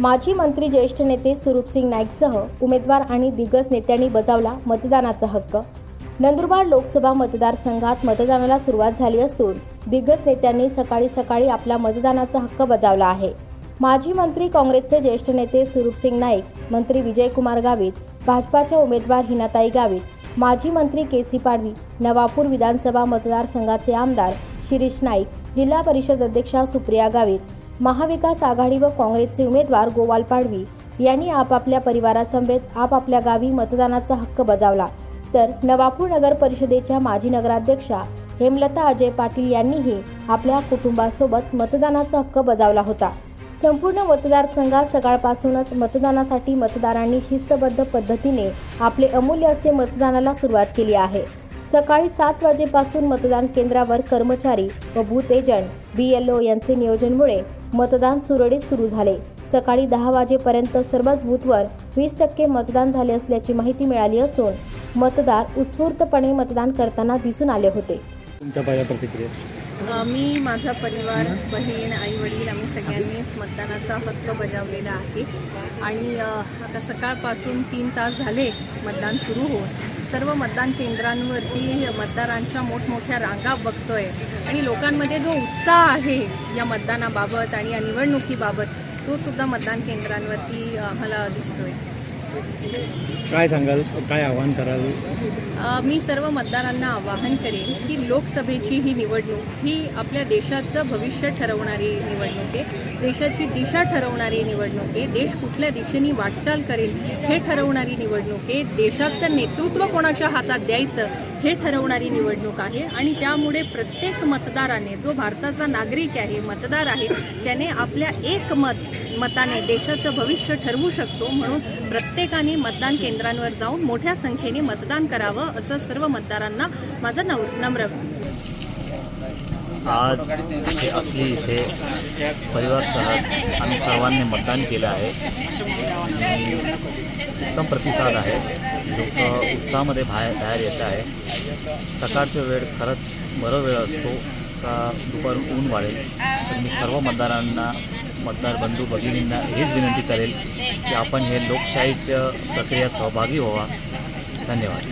माजी मंत्री ज्येष्ठ नेते सुरूपसिंग नाईकसह उमेदवार आणि दिग्गज नेत्यांनी बजावला मतदानाचा हक्क. नंदुरबार लोकसभा मतदारसंघात मतदानाला सुरुवात झाली असून दिग्गज नेत्यांनी सकाळी सकाळी आपला मतदानाचा हक्क बजावला आहे. माजी मंत्री काँग्रेसचे ज्येष्ठ नेते सुरूपसिंग नाईक मंत्री विजयकुमार गावित भाजपाच्या उमेदवार हिनाताई गावित माजी मंत्री के सी पाडवी नवापूर विधानसभा मतदारसंघाचे आमदार शिरीष नाईक जिल्हा परिषद अध्यक्षा सुप्रिया गावित महाविकास आघाडी व काँग्रेसचे उमेदवार गोवाल पाडवी यांनी आपापल्या परिवारासमवेत आपापल्या गावी मतदानाचा हक्क बजावला. तर नवापूर नगर परिषदेच्या माजी नगराध्यक्षा हेमलता अजय पाटील यांनीही आपल्या कुटुंबासोबत मतदानाचा हक्क बजावला होता. संपूर्ण मतदारसंघात सकाळपासूनच मतदानासाठी मतदारांनी शिस्तबद्ध पद्धतीने आपले अमूल्य असे मतदानाला सुरुवात केली आहे. सकाळी सात वाजेपासून मतदान केंद्रावर कर्मचारी व booth agent B L O यांचे नियोजनमुळे मतदान सुरळीत सुरू झाले. सकाळी दहा वाजेपर्यंत सर्वच बूथवर वीस टक्के मतदान झाले असल्याची माहिती मिळाली असून मतदार उत्स्फूर्तपणे मतदान करताना दिसून आले होते. मी माझा परिवार बहीण आईवडील आम्ही सगळ्यांनीच मतदानाचा हक्क बजावलेला आहे. आणि आता सकाळपासून तीन तास झाले मतदान सुरू होऊन. सर्व मतदान केंद्रांवरती मतदारांच्या मोठमोठ्या रांगा बघतोय. आणि लोकांमध्ये जो उत्साह आहे या मतदानाबाबत आणि या निवडणुकीबाबत तो सुद्धा मतदान केंद्रांवरती आम्हाला दिसतोय. काय सांगाल? काय आव्हान कराल? मी सर्व मतदारांना आवाहन करेन की लोकसभेची ही निवडणूक ही आपल्या देशाचं भविष्य ठरवणारी निवडणूक आहे. देशाची दिशा ठरवणारी निवडणूक आहे. देश कुठल्या दिशेने वाटचाल करेल हे ठरवणारी निवडणूक आहे. देशाचं नेतृत्व कोणाच्या हातात द्यायचं हे ठरवणारी निवडणूक आहे आणि त्यामुळे प्रत्येक मतदाराने जो भारताचा नागरिक आहे मतदार आहे त्याने आपल्या एक मत मताने देशाचं भविष्य ठरवू शकतो म्हणून प्रत्येकाने मतदान केंद्रांवर जाऊन मोठ्या संख्येने मतदान करावं असं सर्व मतदारांना माझं नव नम्र आज हे असली इथे परिवारसह आम्ही सर्वांनी मतदान केलं आहे. उत्तम प्रतिसाद आहे. लोक उत्साहामध्ये बाहेर बाहेर येत आहे. सकाळचा वेळ खरंच बरं वेळ असतो का दुपारून ऊन वाढेल? तर मी सर्व मतदारांना मतदार बंधू भगिनींना हेच विनंती करेल की आपण हे लोकशाहीच्या प्रक्रियेत सहभागी व्हावा. धन्यवाद.